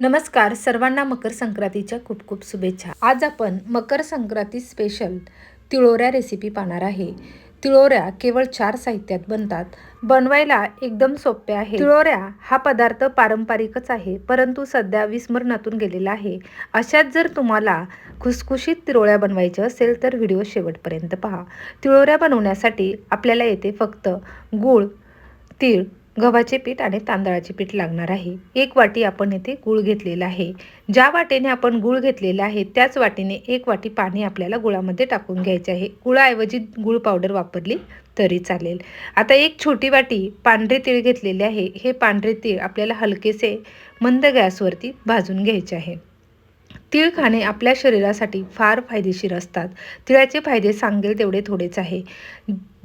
नमस्कार सर्वांना मकर संक्रांतीच्या खूप खूप शुभेच्छा. आज आपण मकर संक्रांती स्पेशल तिळोऱ्या रेसिपी पाहणार आहे. तिळोऱ्या केवळ चार साहित्यात बनतात. बनवायला एकदम सोपे आहे तिळोऱ्या हा पदार्थ पारंपरिकच आहे परंतु सध्या विस्मरणातून गेलेला आहे. अशात जर तुम्हाला खुसखुशीत तिळोऱ्या बनवायच्या असेल तर व्हिडिओ शेवटपर्यंत पहा. तिळोऱ्या बनवण्यासाठी आपल्याला येथे फक्त गूळ तीळ गव्हाचे पीठ आणि तांदळाचे पीठ लागणार आहे. एक वाटी आपण येथे गूळ घेतलेला आहे. ज्या वाटेने आपण गूळ घेतलेला आहे त्याच वाटीने एक वाटी पाणी आपल्याला गुळामध्ये टाकून घ्यायचे आहे. गुळाऐवजी गूळ पावडर वापरली तरी चालेल. आता एक छोटी वाटी पांढरे तीळ घेतलेले आहे. हे पांढरे तीळ आपल्याला हलकेसे मंद गॅसवरती भाजून घ्यायचे आहे. तीळ खाणे आपल्या शरीरासाठी फार फायदेशीर असतात. तिळाचे फायदे सांगेल तेवढे थोडेच आहे.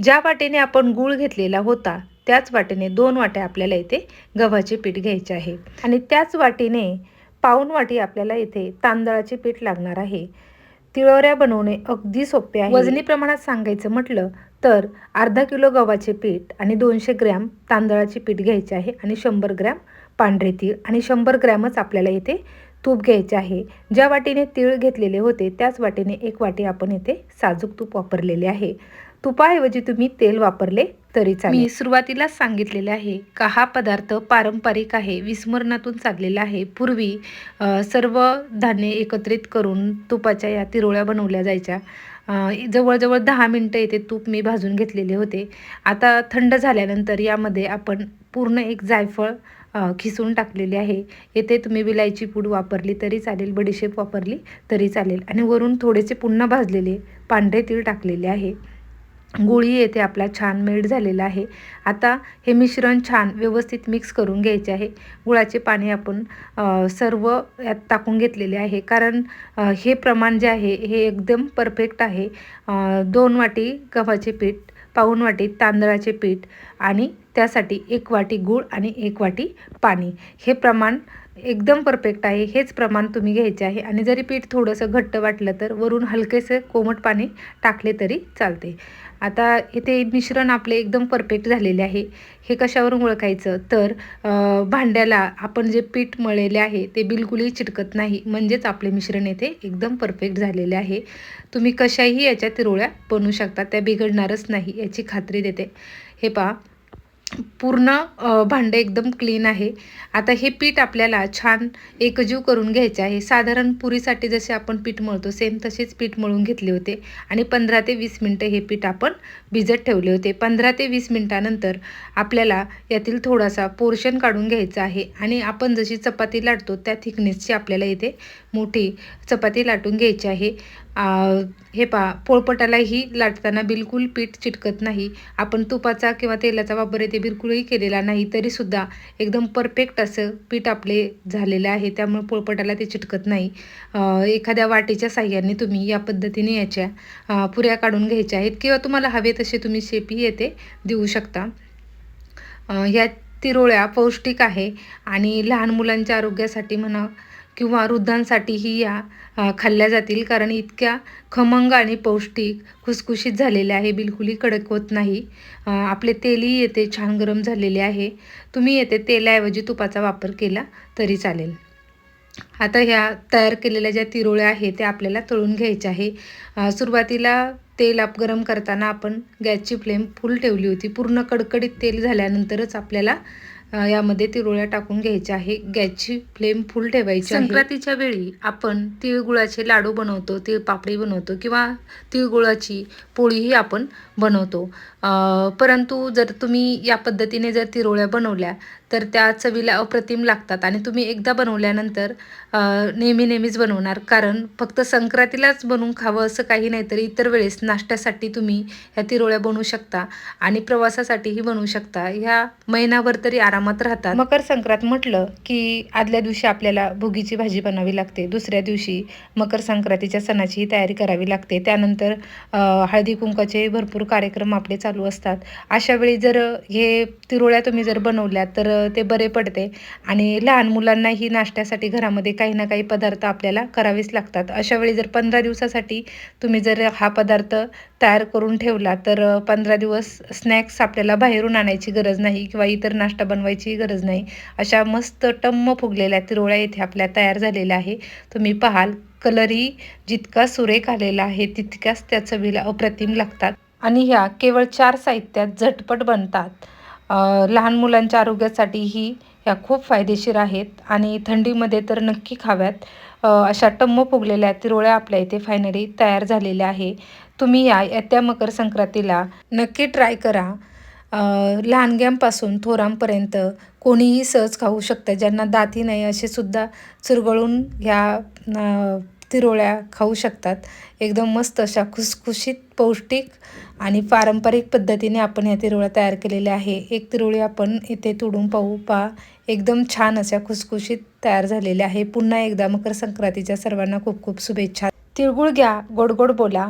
ज्या वाटेने आपण गूळ घेतलेला होता त्याच वाटेने दोन वाट्या आपल्याला इथे गव्हाचे पीठ घ्यायचे आहे. आणि त्याच वाटीने पाऊन वाटी आपल्याला इथे तांदळाचे पीठ लागणार आहे. तिळोऱ्या बनवणे अगदी सोपे आहे. वजनी प्रमाणात सांगायचं म्हटलं तर अर्धा किलो गव्हाचे पीठ आणि दोनशे ग्रॅम तांदळाचे पीठ घ्यायचे आहे आणि शंभर ग्रॅम पांढरे तीळ आणि शंभर ग्रॅमच आपल्याला इथे तूप घ्यायचे आहे. ज्या वाटीने तीळ घेतलेले होते त्याच वाटीने एक वाटी आपण इथे साजूक तूप वापरलेले आहे. तुपाऐवजी तुम्ही तेल वापरले तरी चालेल. मी सुरुवातीलाच सांगितलेले आहे का हा पदार्थ पारंपरिक आहे विस्मरणातून चाललेला आहे. पूर्वी सर्व धान्य एकत्रित करून तुपाच्या या तिरोळ्या बनवल्या जायच्या. जवळजवळ दहा मिनटं येथे तूप मी भाजून घेतलेले होते. आता थंड झाल्यानंतर यामध्ये आपण पूर्ण एक जायफळ खिसून टाकलेली आहे. येथे तुम्ही विलायची पूड वापरली तरी चालेल. बडीशेप वापरली तरी चालेल. आणि वरून थोडेसे पुन्हा भाजलेले पांढरे तीळ टाकलेले आहे. गुळी येथे आपला छान मेल्ट झालेला आहे. आता हे मिश्रण छान व्यवस्थित मिक्स करून घ्यायचे आहे. गुळाचे पाणी आपण सर्व यात टाकून घेतलेले आहे. कारण हे प्रमाण जे आहे हे एकदम परफेक्ट आहे. दोन वाटी गव्हाचे पीठ पाऊण वाटी तांदळाचे पीठ आणि त्यासाठी एक वाटी गूळ आणि एक वाटी पाणी. हे प्रमाण एकदम परफेक्ट आहे. हेच प्रमाण तुम्ही घ्यायचे आहे. आणि जरी पीठ थोडंसं घट्ट वाटलं तर वरून हलकेसे कोमट पाणी टाकले तरी चालते. आता इथे मिश्रण आपले एकदम परफेक्ट झालेले आहे. हे कशावरून ओळखायचं? तर भांड्याला आपण जे पीठ मळलेले आहे ते बिलकुलही चिटकत नाही. म्हणजेच आपले मिश्रण येथे एकदम परफेक्ट झालेले आहे. तुम्ही कशाही याच्या तिरोळ्या बनवू शकता. त्या बिघडणारच नाही याची खात्री देते. हे पहा. पूर्ण भांडं भांडे एकदम क्लीन आहे. आता हे पीठ आपल्याला छान एकजीव करून घ्यायचे आहे. साधारण पुरीसाठी जसे आपण पीठ मळतो सेम तसेच पीठ मळून घेतले होते. आणि पंधरा ते वीस मिनटं हे पीठ आपण भिजत ठेवले होते. पंधरा ते वीस मिनटानंतर आपल्याला यातील थोडासा पोर्शन काढून घ्यायचा आहे. आणि आपण जशी चपाती लाटतो त्या थिकनेसची आपल्याला इथे मोठी चपाती लाटून घ्यायची आहे. हे पहा पोळपटालाही लाटताना बिलकुल पीठ चिटकत नाही. आपण तुपाचा किंवा तेलाचा वापर येथे बिलकुलही केलेला नाही तरीसुद्धा एकदम परफेक्ट असं पीठ आपले झालेलं आहे त्यामुळे पोळपटाला ते चिटकत नाही. एखाद्या वाटीच्या साह्याने तुम्ही या पद्धतीने याच्या पुऱ्या काढून घ्यायच्या आहेत किंवा तुम्हाला हवे तसे तुम्ही शेपही येते देऊ शकता. ह्या तिरोळ्या पौष्टिक आहे आणि लहान मुलांच्या आरोग्यासाठी म्हणा किंवा वृद्धांसाठीही या खाल्ल्या जातील. कारण इतक्या खमंग आणि पौष्टिक खुसखुशीत झालेल्या आहे. बिलकुलही कडक होत नाही. आपले तेलही येते छान गरम झालेले आहे. तुम्ही येते तेलाऐवजी तुपाचा वापर केला तरी चालेल. आता ह्या तयार केलेल्या ज्या तिरोळ्या आहे त्या आपल्याला तळून घ्यायच्या आहे. सुरुवातीला तेल आप गरम करताना आपण गॅसची फ्लेम फुल ठेवली होती. पूर्ण कडकडीत तेल झाल्यानंतरच आपल्याला यामध्ये तिरोळ्या टाकून घ्यायच्या आहे. गॅसची फ्लेम फुल ठेवायची संक्रांतीच्या वेळी आपण तिळगुळाचे लाडू बनवतो तिळपापडी बनवतो किंवा तिळगुळाची पोळीही आपण बनवतो. परंतु जर तुम्ही या पद्धतीने जर तिरोळ्या बनवल्या तर त्या चवीला अप्रतिम लागतात आणि तुम्ही एकदा बनवल्यानंतर नेहमी नेहमीच बनवणार. कारण फक्त संक्रांतीलाच बनवून खावं असं काही नाही तर इतर वेळेस नाश्त्यासाठी तुम्ही ह्या तिरोळ्या बनवू शकता आणि प्रवासासाठीही बनवू शकता. ह्या महिनाभर तरी आराम कामात राहतात. मकर संक्रांत म्हटलं की आदल्या दिवशी आपल्याला भुगीची भाजी बनावी लागते. दुसऱ्या दिवशी मकर संक्रांतीच्या सणाचीही तयारी करावी लागते. त्यानंतर हळदी कुंकाचे भरपूर कार्यक्रम आपले चालू असतात. अशा वेळी जर हे तिरोळ्या तुम्ही जर बनवल्या तर ते बरे पडते आणि लहान मुलांनाही नाश्त्यासाठी घरामध्ये काही ना काही पदार्थ आपल्याला करावेच लागतात. अशा वेळी जर पंधरा दिवसासाठी तुम्ही जर हा पदार्थ तयार करून ठेवला तर पंधरा दिवस स्नॅक्स आपल्याला बाहेरून आणायची गरज नाही किंवा इतर नाश्ता बनवा बनवायची गरज नाही. अशा मस्त टम्म फुगलेल्या तिरोळ्या इथे आपल्या तयार झालेल्या आहे. तुम्ही पाहाल कलरही जितका सुरेख आलेला आहे तितक्याच त्या चवीला अप्रतिम लागतात. आणि ह्या केवळ चार साहित्यात झटपट बनतात. लहान मुलांच्या आरोग्यासाठीही ह्या खूप फायदेशीर आहेत आणि थंडीमध्ये तर नक्की खाव्यात. अशा टम्म फुगलेल्या तिरोळ्या आपल्या इथे फायनली तयार झालेल्या आहे. तुम्ही या येत्या मकर संक्रांतीला नक्की ट्राय करा. लहानग्यांपासून थोरांपर्यंत कोणीही सहज खाऊ शकतं. ज्यांना दाती नाही असे सुद्धा चुरगळून ह्या तिरोळ्या खाऊ शकतात. एकदम मस्त अशा खुसखुशीत पौष्टिक आणि पारंपरिक पद्धतीने आपण ह्या तिरोळ्या तयार केलेल्या आहे. एक तिरोळी आपण इथे तोडून पाहू पहा. एकदम छान अशा खुसखुशीत तयार झालेल्या आहे. पुन्हा एकदा मकर संक्रांतीच्या सर्वांना खूप खूप शुभेच्छा. तिळगुळ घ्या गोड गोड बोला.